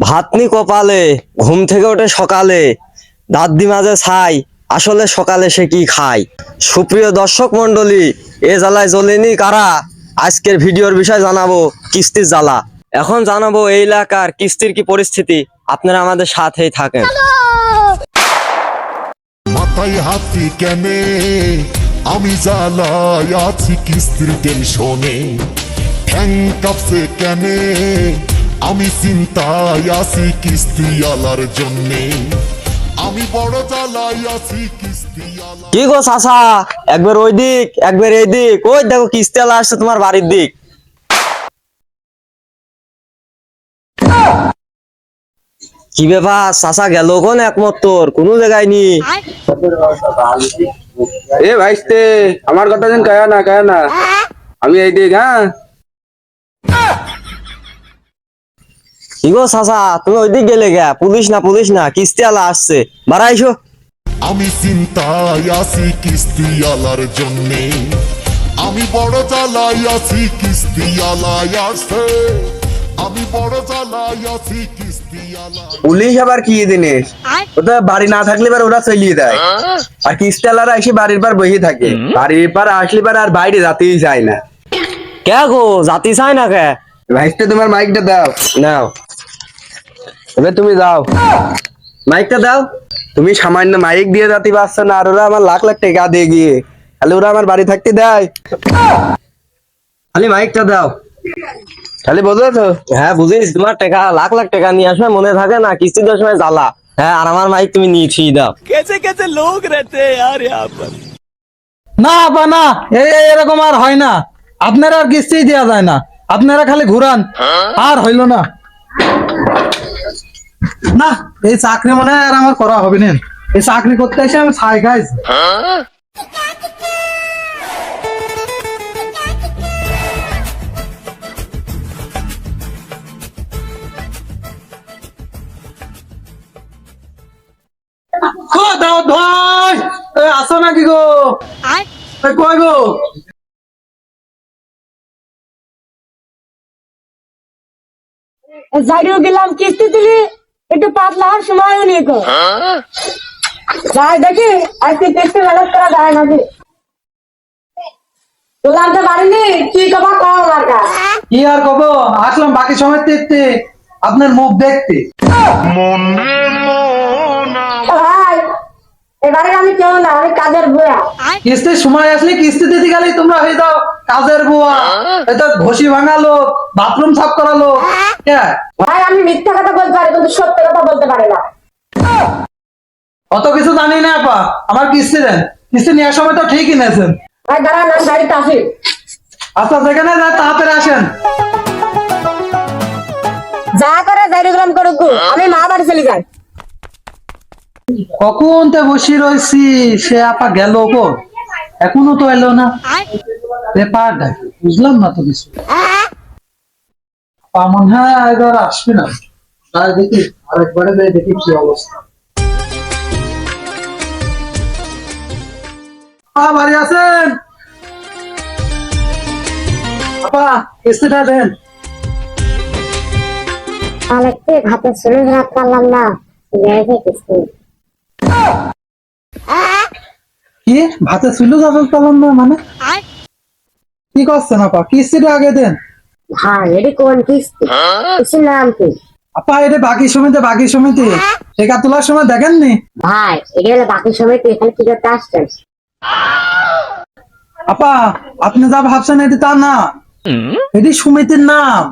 ভাতনি কপালে, ঘুম থেকে ওঠে সকালে দাদি মাঝে ছাই, আসলে সকালে সে কি খায়? সুপ্রিয় দর্শক মন্ডলী এ জ্বালায় জ্বলেনি কারা? আজকের ভিডিওর বিষয় জানাব কিস্তির জ্বালা। এখন জানাব এই এলাকার কিস্তির কি পরিস্থিতি, আপনারা আমাদের সাথেই থাকেন। আমি জ্বালায় আছি কিস্তির টেনশনে। কেনে? আমি চিন্তায় আছি কিস্তি আলার জন্যে। আমি বড় জ্বালায় আছি কিস্তি আলা কি গো চাচা? একবার ওই দিক একবার এই দিক। ওই দেখো কিস্তি আলা আসছে তোমার বাড়ির দিক। কি ব্যাপার? চাচা গেল কোন একমত তোর কোনো জায়গায় নি এ ভাইস্তে আমার কথা যেন কয়া না কয়া না? আমি এই দিক হ্যাঁ? কি গো চাচা তুমি ওই দিক গেলে গা পুলিশ না পুলিশ না কিস্তি আলা আসছে। বাড়াইছো আমি চিন্তায় আছি কিস্তি আলার জন্যে। আমি বড় আছি কিস্তি আলায় আসছে। আমি বড় আছি কিস্তি আলা পুলিশ আবার কি জিনিস ওটা বাড়ি না থাকলে এবার ওরা চলিয়ে দেয়। আর কিস্টালারা এসে বাড়ির পর বসে থাকে। বাড়ির পর আসলে পর আর বাইরে যেতেই চায় না। কে গো জাতি চাই না কে? ভাইস্তে তোমার মাইকটা দাও। নাও। এবার তুমি যাও মাইকটা দাও। তুমি সামান্য মাইক দিয়ে যাতে পারছ না আর ওরা আমার লাখ লাখ টাকা দিয়ে গিয়ে। তাহলে ওরা আমার বাড়ি থাকতে দেয়। খালি মাইকটা দাও। খালি বুঝেছ হ্যাঁ বুঝিস। তোমার টাকা লাখ লাখ টাকা নিয়ে আসবে মনে থাকে না কিস্তি দেওয়ার সময় জ্বালা। হ্যাঁ আর আমার মাইক তুমি নিয়ে ছিঁড়ে দাও। কেসে কেসে লোক রেতে আর না আপা না। এরকম আর হয় না। আপনারা আর কিস্তি দেওয়া যায় না। আপনারা খালি ঘুরান। আর হইল না। না এই চাকরি মনে হয় আর আমার করা হবে না। এই চাকরি করতে এসে আমি ছাই খাইছি। আসো নাকি গো? কয় গো? যাইও গেলাম কিস্তি দিলি। একটু পাতলা হওয়ার সময়ও নেই তো যাই দেখি আজকে টেস্টে ম্যানেজ করা যায় নাকি। তোলা আনতে পারিনি কি কবা কম আর কি আর কব? আসলাম বাকি সময় দেখতে। আপনার মুখ দেখতে। ভাই এবারে আমি কেউ না আমি কাজের বুয়া। কিস্তির সময় আসলে কিস্তি দিতে গেলেই তোমরা হয়ে যাও কাজের বুয়া। এটা ঘষি ভাঙালো বাথরুম সাফ করালো কে ভাই আমি মিথ্যা কথা বলতে পারি কিন্তু সত্য কথা বলতে পারি না। অত কিছু জানি না আপা। আমার কিস্তি দেন। কিস্তি নেওয়ার সময় তো ঠিকই নিয়েছেন ভাই দাঁড়ান আমি বাড়িতে আসি। আচ্ছা যেখানে যায় তাড়াতাড়ি আসেন। যা করে করুক আমি মা বাড়ি চলে যাই। কখন তো বসে রয়েছি? সে আপা গেল কোন এখনও তো এলো না। ডাকি বুঝলাম না তো কিছু। মনে হয় এবার আসবে না। তাই দেখি, আরেকবারে দেখি কি অবস্থা। বাড়ি আছেন? আপা দেন। হাতে শুরু রাত পারলাম না। কি? ভাতে পারলাম না মানে? কি করছেন আপা কিস্তিটা আগে দেন। ভাই এটি কোন কিস্তি? কিস্তির নাম কি? আপা এটা বাকি সমিতি বাকি সমিতি। টেকা তোলার সময় দেখেননি? ভাই এটা হলো বাকি সমিতি এখানে কি করতে আসছেন? আপা আপনি যা ভাবছেন এটি তা না। এটি সমিতির নাম।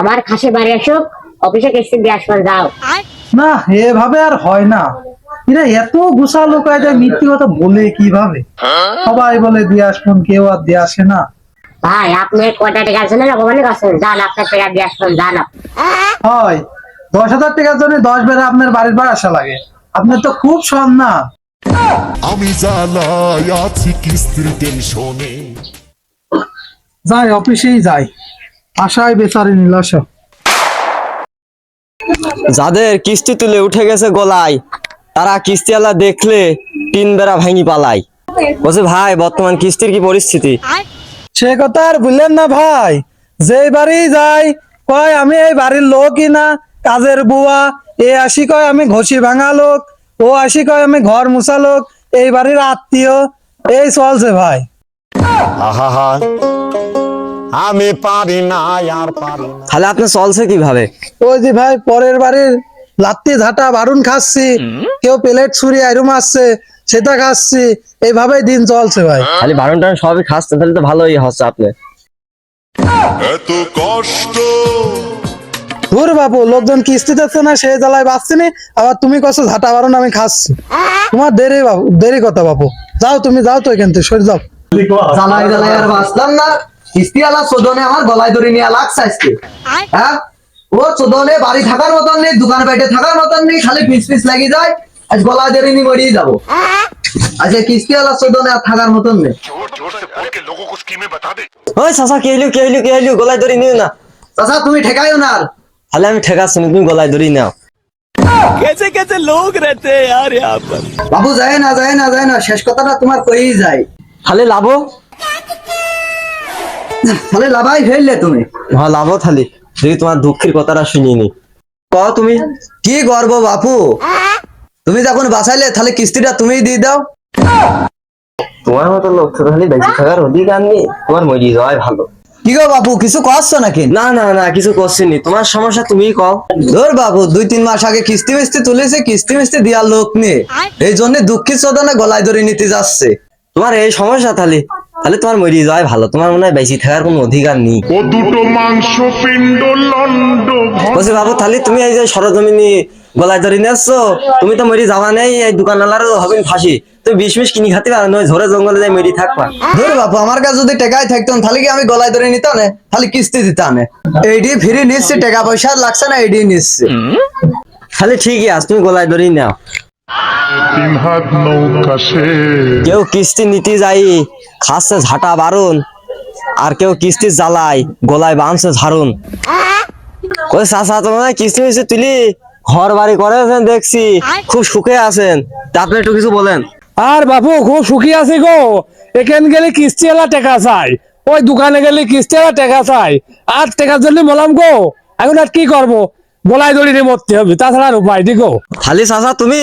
আমার খাসে বাড়ি আসুক অফিসে কিস্তি দিয়ে আসবার যাও। না এভাবে আর হয় না। এরা এত গুছা লোক আছে মিথ্যে কথা বলে কীভাবে? সবাই বলে দিয়ে আসবেন কেউ আর দিয়ে আসে না। ভাই আপনি কয়টা টাকা আছেন ভগবানের কাছে যান আপনার টাকা দিয়ে আসবেন যান হয় দশ হাজার টাকার জন্য দশ বেলা আপনার বাড়ির বার আসা লাগে। আপনার তো খুব সন না আমি জ্বালায় আছি কিস্তির টেনশনে। যাই অফিসেই যাই। আশায় বেচারি নিলাসা যাদের কিস্তি তুলে উঠে গেছে গলায় তারা কিস্তি কিস্তিওয়ালা দেখলে তিন বেড়া ভাঙি পালায়। বলছে ভাই বর্তমান কিস্তির কি পরিস্থিতি? সে কথা আর বললেন না ভাই। যে বাড়ি যাই কয় আমি এই বাড়ির লোকই না কাজের বুয়া। এ আসি কয় আমি ঘষি ভাঙা লোক। ও আসি কয় আমি ঘর মুছা লোক। এই বাড়ির আত্মীয়। এই চলছে ভাই। আমি পারি না আর পারি না। তাহলে আপনি চলছে কীভাবে? ওই যে ভাই পরের বাড়ির লাত্তি ঝাঁটা বারুন খাচ্ছি কেউ প্লেট ছুরি আইরু মারছে সেটা খাচ্ছি এইভাবেই দিন চলছে ভাই। খালি বারণ টারণ সবই খাচ্ছেন তাহলে তো ভালোই হচ্ছে আপনি। এত কষ্ট। ধুর বাবু লোকজন কিস্তি দিচ্ছে না সেই জ্বালায় বাঁচছি নি, আবার তুমি কছো ঝাঁটা বারণ আমি খাচ্ছি। তোমার দেরি বাবু দেরি কথা বাবু যাও তুমি যাও তো এখান থেকে সরে যাও। জ্বালাই জ্বালাই আর বাঁচলাম না। কিস্তি আলা চোদনে আমার গলায় ধরে নিয়ে লাগছে আজকে। হ্যাঁ? ও চোদনে বাড়ি থাকার মতন নেই দোকান পেটে থাকার মতন নেই খালি পিস পিস লাগি যায় আজ গলা দেরি নি মরিয়ে আজকে কিস্তি আলা আর থাকার মতন নেই। ওই গলায় নিও না। চাচা তুমি ঠেকাইও না আর। তাহলে আমি ঠেকা শুনি তুমি গলায় ধরি নাও। কেসে কেসে লোক রেতে আর বাবু যায় না যায় না যায় না শেষ কথাটা তোমার কই যায়। তাহলে লাভ। তাহলে লাভাই ফেললে তুমি। হ্যাঁ লাভ খালি। যদি তোমার দুঃখের কথাটা শুনিনি ক তুমি? কি গর্ব বাপু? তুমি যখন বাঁচাইলে তাহলে কিস্তিটা তুমিই দিয়ে দাও। তোমার মতো লোক তো তাহলে বেঁচে থাকার অধিকার নেই। তোমার মরি যাওয়াই ভালো। কি গো বাপু কিছু করছ নাকি? না না না কিছু করছিনি তোমার সমস্যা তুমিই কও। ধর বাপু দুই তিন মাস আগে কিস্তি মিস্তি তুলেছে কিস্তি মিস্তি দেওয়ার লোক নেই। এই জন্য দুঃখিত চোদনে গলায় ধরে নিতে যাচ্ছে। তোমার এই সমস্যা তাহলে তাহলে তোমার মরি যাওয়াই ভালো। তোমার মনে হয় বেশি থাকার কোনো অধিকার নেই। ও দুটো মাংস পিণ্ড লন্ড বলছি বাবু তাহলে তুমি এই যে সরজমিনি গলায় ধরে নিয়েছো তুমি তো মরি যাওয়া নেই এই দোকানওয়ালারও হবে ফাঁসি। তুমি বিষ মিশ কিনি খাতে পারো নয় ঝরে জঙ্গলে যাই মরি থাকবা। ধর বাপু আমার কাছে যদি টেকাই থাকতাম তাহলে কি আমি গলায় ধরে নিতাম? না তাহলে কিস্তি দিতাম। না এইডি ফিরে নিচ্ছে টাকা পয়সা লাগছে না এইডি নিচ্ছে। তাহলে ঠিকই আছে তুমি গলায় ধরেই নাও। তিন হাত নৌকা সে। কেউ কিস্তি নিতে যাই খাচ্ছে ঝাঁটা বারুন আর কেউ কিস্তি জ্বালাই গলায় বাঁধছে ঝাড়ুন। কই চাচা তোমার কিস্তি মিস্তি তুলি? ঘর বাড়ি করেছেন দেখছি খুব সুখে আছেন। তা আপনি একটু কিছু বলেন। আর বাবু খুব সুখী আছি গো। এখান গেলে কিস্তি এলা টাকা চাই। ওই দোকানে গেলে কিস্তি এলা টাকা চাই। আর টাকার জন্য বললাম গো এখন আর কি করব? গলায় দড়ি নিয়ে মরতে হবে তাছাড়া আর উপায় দিগো খালি চাচা তুমি?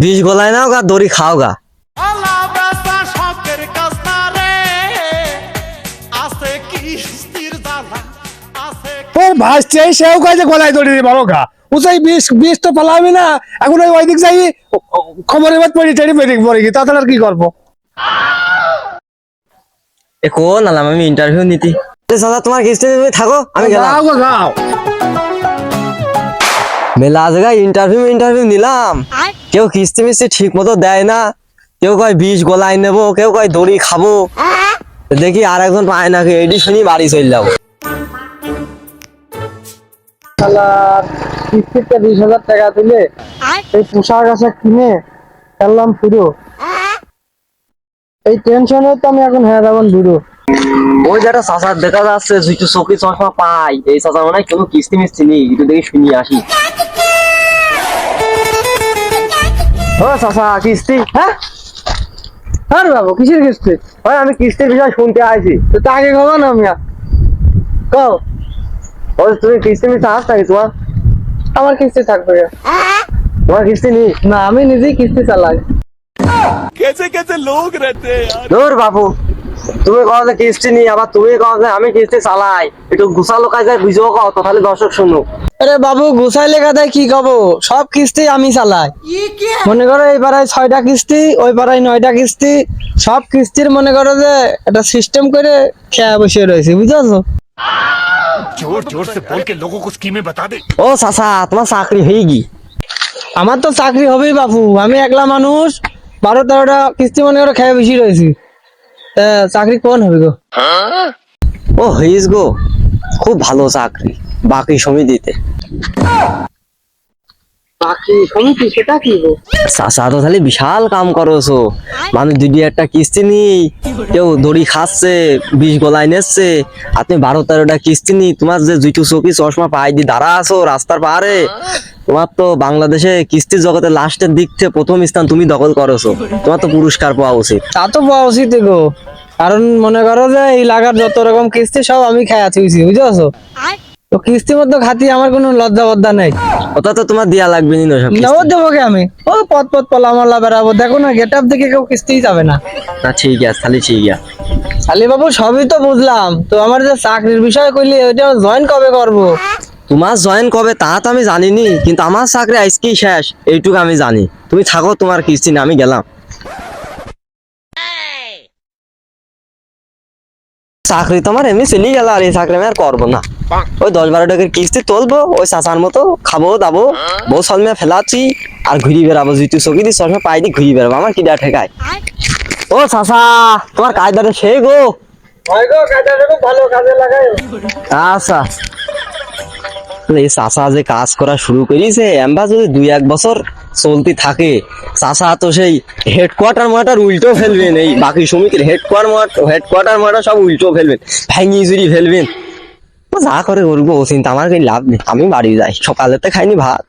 বিষ গলায় নাও গা দড়ি খাও গা। ওর ভাসছে সেও কাজে গলায় দড়ি নিয়ে বারো গা। উচাই বিষ বিষ তো পালাবি না। এখন ওই ওইদিক যাই খবরের বাদ পড়ি বেরিক পড়ে গি তাছাড়া আর কি করব? এ কোন আলাম আমি ইন্টারভিউ নিতি। এ চাচা তোমার কিস্তি তুমি থাকো আমি গেলাম। যাও গো যাও। মেলা জায়গায় ইন্টারভিউ ইন্টারভিউ নিলাম। কেউ কিস্তি মিস্তি ঠিক মতো দেয় না। কেউ কয় বিষ গলায় নেব কেউ কয় দড়ি খাব। দেখি আর একজন পায় না এডি শুনি বাড়ি চলে যাব। কিস্তিতে বিশ হাজার টাকা দিলে এই পোশাক আশাক কিনে ফেললাম পুরো এই টেনশনে তো আমি এখন হয়ে যাবেন বুড়ো ওই যেটা চাচার দেখা যাচ্ছে দুইটু চোখে চশমা পাই এই চাচা মনে হয় কোনো কিস্তি মিস্তি নেই একটু দেখি শুনি আসি। ও চাচা কিস্তি? হ্যাঁ? হ্যাঁ বাবু কিসের কিস্তি? ভাই আমি কিস্তির বিষয় শুনতে আইছি। তো তাকে খাব না আমি কও। ও তুমি কিস্তি মিশে আস নাকি তোমার? আমার কিস্তি থাকবে তোমার কিস্তি নেই? না আমি নিজেই কিস্তি চালাই। কেসে কেসে লোক রেতে। দূর বাবু। তুমি কও যে কিস্তি নি আবার তুমি কও যে আমি কিস্তি চালাই। একটু গুছালো কাজে বুঝেও কও তো খালি দর্শক শুনো আরে বাবু গুছাই লেখা দেয় কি কব? সব কিস্তি আমি চালাই। মনে করো এই পাড়ায় ছয়টা কিস্তি ওই পাড়ায় নয়টা কিস্তি। সব কিস্তির মনে করো যে একটা সিস্টেম করে খেয়া বসে রয়েছে বুঝেছ? জোর জোর সে বল কে লোগো কো স্কিমে বাতা দে। ও সাসা তোমার চাকরি হয়ে গি আমার তো চাকরি হবেই বাবু আমি একলা মানুষ বারো তেরোটা কিস্তি মনে করো খেয়ে বেশি রয়েছি। চাকরি কোন হবে গো? ও হইস গো খুব ভালো চাকরি বাকি সমিতিতে চাকরি সমিতি সেটা কি গো? চাচা তো তাহলে বিশাল কাম করছ মানে দুই একটা কিস্তি নি কেউ দড়ি খাচ্ছে বিষ গলায় নিচ্ছে তুমি বারো তেরোটা কিস্তি নি তোমার যে জুইটু চকি চশমা পাই দিয়ে দাঁড়া আছো রাস্তার পারে তোমার তো বাংলাদেশে কিস্তির জগতে লাস্টের দিক থেকে প্রথম স্থান তুমি দখল করেছ তোমার তো পুরস্কার পাওয়া উচিত। তা তো পাওয়া উচিত গো। কারণ মনে করো যে এই লাগার যত রকম কিস্তি সব আমি খাইয়া থুইছি বুঝছ? তো কিস্তির মধ্যে খাতি আমার কোনো লজ্জা বদ্দা নেই। ওটা তো তোমার দেয়া লাগবে নি না সব না ও দেবো কে আমি? ও পথ পথ পলা মলা বেড়াবো। দেখো না গেট আপ দেখে কেউ কিস্তিই যাবে না। না ঠিক আছে তাহলে ঠিক আছে। আলী বাবু সবই তো বুঝলাম। তো আমার যে চাকরির বিষয় কইলি ওইটা জয়েন কবে করব? তোমার জয়েন কবে তা তো আমি জানিনি কিন্তু আমার চাকরি আজকেই শেষ এইটুকু আমি জানি। তুমি থাকো তোমার কিস্তি না আমি গেলাম। চাকরি তোমার এমনি চলে গেল আর এই চাকরি আমি আর করব না। ওই দশ বারো টাকার কিস্তি তুলবো, ওই চাচার মতো খাব, দাবো, বউ সলমে ফেলাচ্ছি, আর ঘুরি বেড়াবো, জুতু চকি দিয়ে সলমে পাই দিয়ে ঘুরি বেড়াবো, আমার কিডা ঠেকায়। ও চাচা, তোমার কায়দাটা সেই গো। ভালো কাজে লাগাই আচ্ছা। এই চাষা যে কাজ করা শুরু করেছে এমবা যদি দুই এক বছর চলতে থাকে। চাষা তো সেই হেডকোয়ার্টার মাটার উল্টো ফেলবেন, এই বাকি শ্রমিকের হেডকোয়ার্টার হেডকোয়ার্টার মাটা সব উল্টো ফেলবেন, ভেঙে চুরি ফেলবেন। যা করে করব চিন্তা আমার লাভ নেই, আমি বাড়ি যাই, সকালে তো খাইনি ভাত।